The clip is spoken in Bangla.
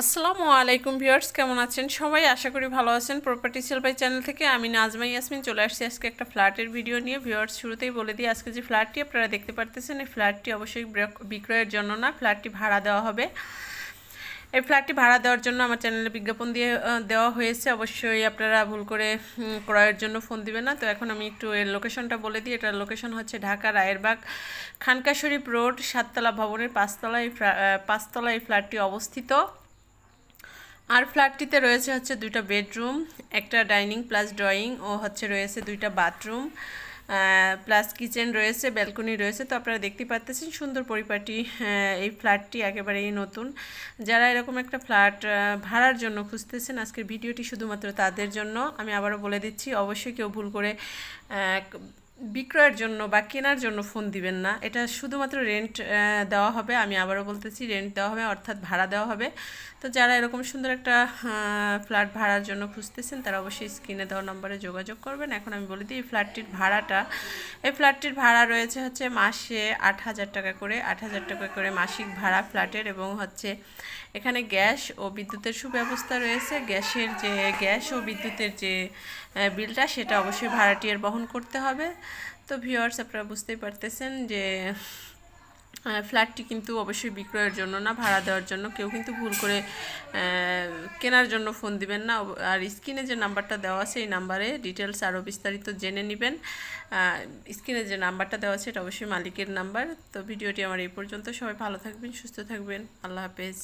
আসসালামু আলাইকুম ভিউয়ার্স, কেমন আছেন? সবাই আশা করি ভালো আছেন। প্রপার্টি সেল বাই চ্যানেল থেকে আমি নাজমা ইয়াসমিন চলে আসছি আজকে একটা ফ্ল্যাটের ভিডিও নিয়ে। ভিউয়ার্স, শুরুতেই বলে দিই, আজকে যে ফ্ল্যাটটি আপনারা দেখতে পারতেছেন, এই ফ্ল্যাটটি অবশ্যই বিক- বিক্রয়ের জন্য না, ফ্ল্যাটটি ভাড়া দেওয়া হবে। এই ফ্ল্যাটটি ভাড়া দেওয়ার জন্য আমার চ্যানেলে বিজ্ঞাপন দিয়ে দেওয়া হয়েছে। অবশ্যই আপনারা ভুল করে ক্রয়ের জন্য ফোন দিবেন না। তো এখন আমি একটু এর লোকেশনটা বলে দিই। এটার লোকেশন হচ্ছে ঢাকা রায়েরবাগ খানকা শরীফ রোড, সাততলা ভবনের পাঁচতলা এই পাঁচতলা এই ফ্ল্যাটটি অবস্থিত। আর ফ্ল্যাটটিতে রয়েছে হচ্ছে দুইটা বেডরুম, একটা ডাইনিং প্লাস ড্রয়িং ও হচ্ছে রয়েছে দুইটা বাথরুম প্লাস কিচেন রয়েছে, ব্যালকনি রয়েছে। তো আপনারা দেখতে পাচ্ছেন সুন্দর পরিপাটি এই ফ্ল্যাটটি একেবারেই নতুন। যারা এরকম একটা ফ্ল্যাট ভাড়ার জন্য খুঁজতেছেন, আজকের ভিডিওটি শুধুমাত্র তাদের জন্য। আমি আবারও বলে দিচ্ছি, অবশ্যই কেউ ভুল করে বিক্রয়ের জন্য বা কেনার জন্য ফোন দিবেন না। এটা শুধুমাত্র রেন্ট দেওয়া হবে। আমি আবারও বলতেছি রেন্ট দেওয়া হবে, অর্থাৎ ভাড়া দেওয়া হবে। তো যারা এরকম সুন্দর একটা ফ্ল্যাট ভাড়ার জন্য খুঁজতেছেন, তারা অবশ্যই স্ক্রিনে দেওয়া নম্বরে যোগাযোগ করবেন। এখন আমি বলে দিই, এই ফ্ল্যাটটির ভাড়াটা। এই ফ্ল্যাটটির ভাড়া রয়েছে হচ্ছে মাসে আট হাজার টাকা করে, আট হাজার টাকা করে মাসিক ভাড়া ফ্ল্যাটের এবং হচ্ছে এখানে গ্যাস ও বিদ্যুতের সুব্যবস্থা রয়েছে। গ্যাসের যে, গ্যাস ও বিদ্যুতের যে বিলটা সেটা অবশ্যই ভাড়াটিয়ার বহন করতে হবে। তো ভিওয়ার্স আপনারা বুঝতেই পারতেছেন যে ফ্ল্যাটটি কিন্তু অবশ্যই বিক্রয়ের জন্য না, ভাড়া দেওয়ার জন্য। কেউ কিন্তু ভুল করে কেনার জন্য ফোন দিবেন না। আর স্ক্রিনে যে নাম্বারটা দেওয়া আছে এই নাম্বারে ডিটেলস আরও বিস্তারিত জেনে নেবেন। স্ক্রিনে যে নাম্বারটা দেওয়া আছে এটা অবশ্যই মালিকের নাম্বার তো ভিডিওটি আমার এই পর্যন্ত। সবাই ভালো থাকবেন, সুস্থ থাকবেন। আল্লাহ হাফেজ।